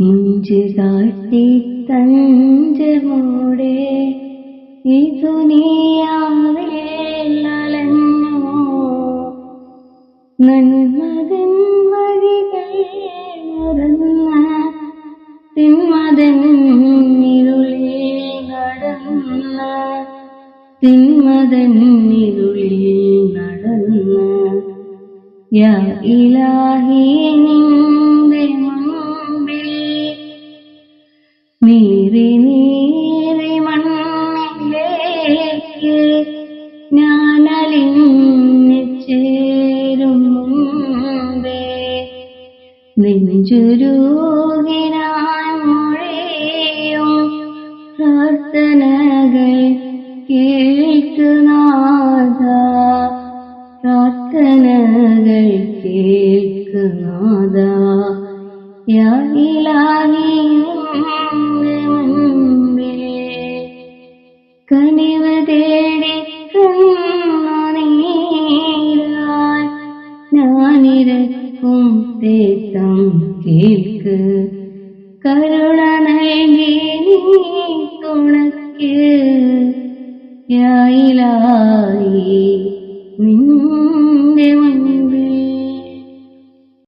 മുഞ്ചു കാട്ടി തഞ്ചമോടെ ഈ ദുനിയാവിൽ അലഞ്ഞു നന്മതൻ വഴികൾ മറന്ന തിന്മതൻ ഇരുളിൽ നടന്ന തിന്മതൻ ഇരുളിൽ നടന്ന. യാ ഇലാഹി നിന്റെ മുൻപിൽ നീറി നീറി മണ്ണിലേക്ക് ഞാനലിഞ്ഞേരും മുമ്പേ. നെഞ്ചുരുകിനാൻ മൊഴിയും പ്രാർത്ഥനകൾ കേൾക്കുനാഥ പ്രാർത്ഥനകൾ കേൾക്കുനാഥ യാ ഇലാഹി ഞാനിരക്കും തേത്തം കേൾക്ക്. കരുണ നൽകി തുണക്ക്. യായിലായി മുൻപിൽ